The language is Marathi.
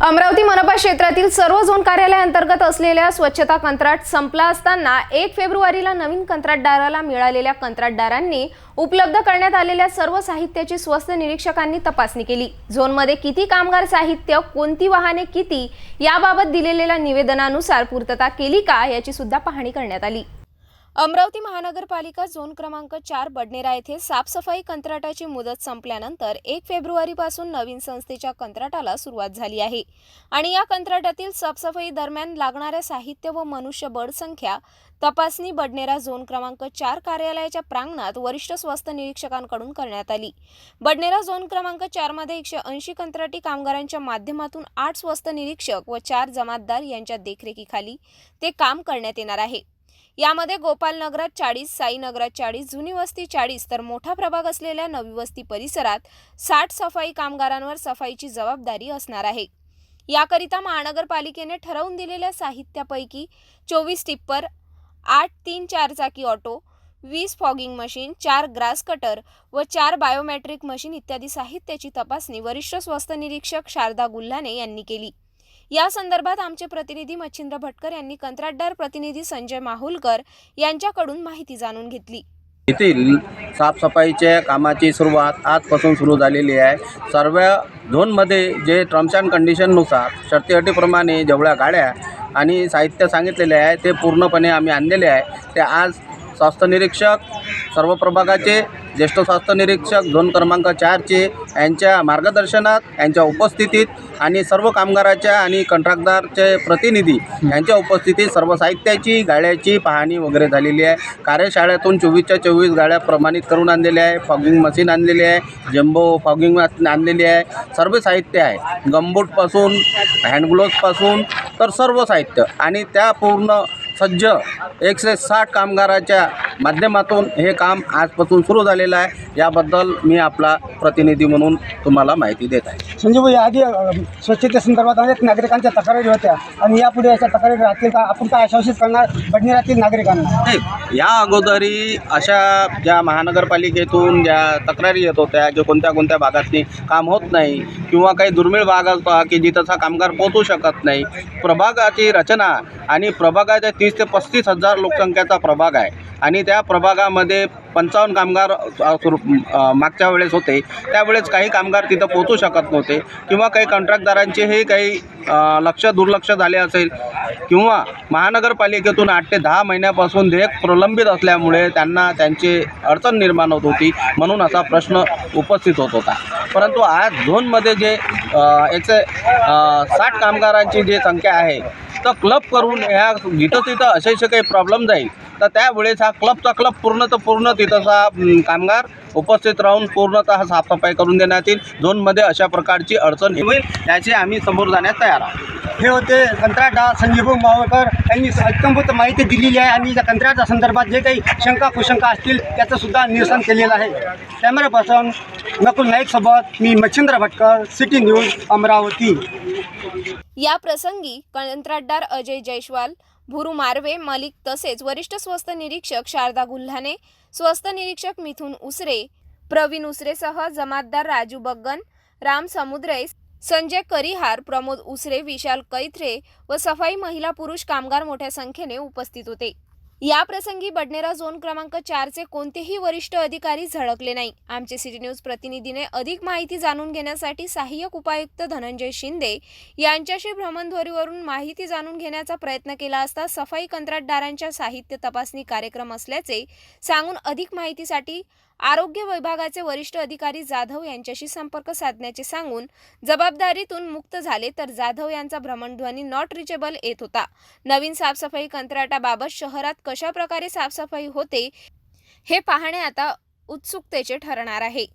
अमरावती मनपा क्षेत्रातील सर्व झोन कार्यालयांतर्गत असलेल्या स्वच्छता कंत्राट संपला असताना एक फेब्रुवारीला नवीन कंत्राटदाराला मिळालेल्या कंत्राटदारांनी उपलब्ध करण्यात आलेल्या सर्व साहित्याची स्वस्त निरीक्षकांनी तपासणी केली. झोनमध्ये किती कामगार साहित्य कोणती वाहने किती याबाबत दिलेल्या निवेदनानुसार पूर्तता केली का याची सुद्धा पाहणी करण्यात आली. अमरावती महानगरपालिका झोन क्रमांक चार बडनेरा येथे साफसफाई कंत्राटाची मुदत संपल्यानंतर एक फेब्रुवारीपासून नवीन संस्थेच्या कंत्राटाला सुरुवात झाली आहे. आणि या कंत्राटातील साफसफाई दरम्यान लागणाऱ्या साहित्य व मनुष्यबळ संख्या तपासणी बडनेरा झोन क्रमांक चार कार्यालयाच्या प्रांगणात वरिष्ठ स्वस्त निरीक्षकांकडून करण्यात आली. बडनेरा झोन क्रमांक चारमध्ये एकशे ऐंशी कंत्राटी कामगारांच्या माध्यमातून आठ स्वस्त निरीक्षक व चार जमातदार यांच्या देखरेखीखाली ते काम करण्यात येणार आहे. यामध्ये गोपाल नगरात चाळीस साईनगरात चाळीस जुनी वस्ती चाळीस तर मोठा प्रभाग असलेल्या नवी वस्ती परिसरात साठ सफाई कामगारांवर सफाईची जबाबदारी असणार आहे. याकरिता महानगरपालिकेने ठरवून दिलेल्या साहित्यापैकी चोवीस टिप्पर आठ तीन चार चाकी ऑटो वीस फॉगिंग मशीन चार ग्रास कटर व चार बायोमॅट्रिक मशीन इत्यादी साहित्याची तपासणी वरिष्ठ स्वस्त निरीक्षक शारदा गुल्हाने यांनी केली. या संदर्भात आमचे प्रतिनिधी मच्छिंद्र भटकर यांनी कंत्राटदार प्रतिनिधी संजय माहुलकर यांच्याकडून माहिती जाणून घेतली. येथील साफसफाईच्या कामाची सुरुवात आजपासून सुरू झालेली आहे. सर्व झोनमध्ये जे टर्म्स अँड कंडिशननुसार शर्ती अटीप्रमाणे जेवढ्या गाड्या आणि साहित्य सांगितलेले आहे ते पूर्णपणे आम्ही आणलेले आहे. ते आज स्वास्थ्य निरीक्षक सर्व प्रभागाचे ज्येष्ठ स्वास्थ्य निरीक्षक झोन क्रमांक चारचे यांच्या मार्गदर्शनात यांच्या उपस्थितीत आणि सर्व कामगाराच्या आणि कंत्राटदारचे प्रतिनिधी यांच्या उपस्थितीत सर्व साहित्याची गाड्याची पाहणी वगैरे झालेली आहे. कार्यशाळेतून चोवीसच्या चोवीस गाड्या प्रमाणित करून आणलेल्या आहे. फॉगिंग मशीन आणलेली आहे. जम्बो फॉगिंग आणलेली आहे. सर्व साहित्य आहे. गमबूटपासून हँडग्लोव्सपासून तर सर्व साहित्य. आणि त्या पूर्ण सज्ज एकशे साठ कामगाराच्या माध्यमातून हे काम आजपासून सुरू झालेलं आहे. याबद्दल मी आपला प्रतिनिधी म्हणून तुम्हाला माहिती देत आहे. संजीव अ, स्वच्छतेसंदर्भात अनेक नागरिकांच्या तक्रारी होत्या. आणि यापुढे अशा तक्रारी राहतील का? आपण काय आश्वासित करणार? बडनेरातील नागरिकांना? नाही या अगोदरी अशा ज्या महानगरपालिकेतून ज्या तक्रारी येत होत्या की कोणत्या कोणत्या भागातनी काम होत नाही किंवा काही दुर्मिळ भाग असतो की जिथंचा कामगार पोहोचू शकत नाही प्रभागाची रचना आणि प्रभागाच्या तीस ते पस्तीस हजार लोकसंख्येचा प्रभाग आहे. आणि त्या प्रभागामध्ये पंचावन्न कामगार सुरू मागच्या वेळेस होते. त्यावेळेस काही कामगार तिथं पोचू शकत नव्हते किंवा काही कंत्राटदारांचेही काही लक्ष दुर्लक्ष झाले असेल किंवा महानगरपालिकेतून आठ ते दहा महिन्यापासून देयक प्रलंबित असल्यामुळे त्यांना त्यांची अडचण निर्माण होत होती म्हणून असा प्रश्न उपस्थित होत होता. परंतु आज झोनमध्ये जे याचे साठ कामगारांची जी संख्या आहे तर क्लब करून ह्या जिथं तिथं असे असे काही प्रॉब्लेम जाईल. तर त्यावेळेस हा क्लबचा क्लब पूर्ण तर पूर्ण तिथंचा कामगार उपस्थित राहून पूर्णतः साफसफाई करून देण्यात येईल. झोनमध्ये अशा प्रकारची अडचण होईल याची आम्ही समोर जाण्यास तयार आहोत. हे होते कंत्राटदार संजीव मावळकर. यांनी इत्यंभूत माहिती दिलेली आहे आणि या कंत्राटा संदर्भात जे काही शंका कुशंका असतील त्याचंसुद्धा निरसन केलेलं आहे. कॅमेरा पर्सन नकुल नाईकसोबत मी मच्छिंद्र भटकर सिटी न्यूज अमरावती. या प्रसंगी कंत्राटदार अजय जयस्वाल भुरू मार्वे मलिक तसेच वरिष्ठ स्वस्त निरीक्षक शारदा गुल्हाने स्वस्त निरीक्षक मिथुन उसरे प्रवीण उसरेसह जमातदार राजू बग्गन राम समुद्रे संजय करिहार प्रमोद उसरे विशाल कैथरे व सफाई महिला पुरुष कामगार मोठ्या संख्येने उपस्थित होते. या प्रसंगी बडनेरा झोन क्रमांक चारचे कोणतेही वरिष्ठ अधिकारी झळकले नाही. आमचे सिटी न्यूज प्रतिनिधीने अधिक माहिती जाणून घेण्यासाठी सहाय्यक उपायुक्त धनंजय शिंदे यांच्याशी भ्रमणध्वरीवरून माहिती जाणून घेण्याचा प्रयत्न केला असता सफाई कंत्राटदारांच्या साहित्य तपासणी कार्यक्रम असल्याचे सांगून अधिक माहितीसाठी आरोग्य विभागाचे वरिष्ठ अधिकारी जाधव यांच्याशी संपर्क साधण्याचे सांगून जबाबदारीतून मुक्त झाले तर जाधव यांचा भ्रमणध्वनी नॉट रिचेबल येत होता. नवीन साफसफाई कंत्राटाबाबत शहरात कशा प्रकारे साफसफाई होते हे पाहणे आता उत्सुकतेचे ठरणार आहे.